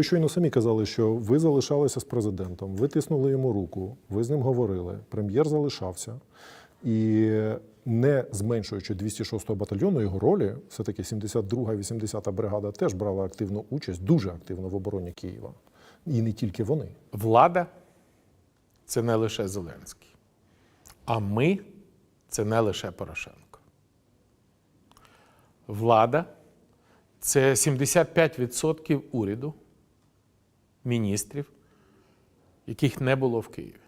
Ви щойно самі казали, що ви залишалися з президентом, ви тиснули йому руку, ви з ним говорили. Прем'єр залишався. І не зменшуючи 206-го батальйону його ролі, все-таки 72-га, 80-та бригада теж брала активну участь, дуже активно в обороні Києва. І не тільки вони. Влада це не лише Зеленський. А ми це не лише Порошенко. Влада це 75% уряду, міністрів, яких не було в Києві.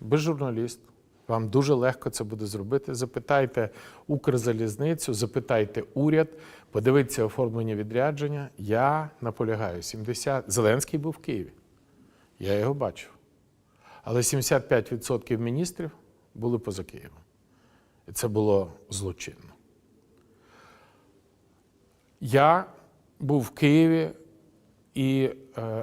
Ви журналіст. Вам дуже легко це буде зробити. Запитайте Укрзалізницю, запитайте уряд, подивіться оформлення відрядження. Я наполягаю, 70... Зеленський був в Києві. Я його бачив. Але 75% міністрів були поза Києвом. І це було злочинно. Я був в Києві і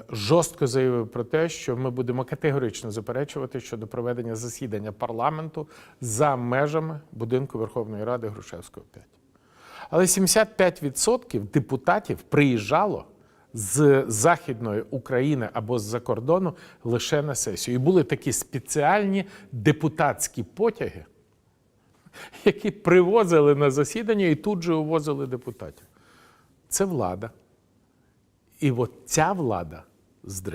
жорстко заявив про те, що ми будемо категорично заперечувати щодо проведення засідання парламенту за межами будинку Верховної Ради Грушевського 5. Але 75% депутатів приїжджало з Західної України або з-за кордону лише на сесію. І були такі спеціальні депутатські потяги, які привозили на засідання і тут же увозили депутатів. Це влада. І от ця влада здрис.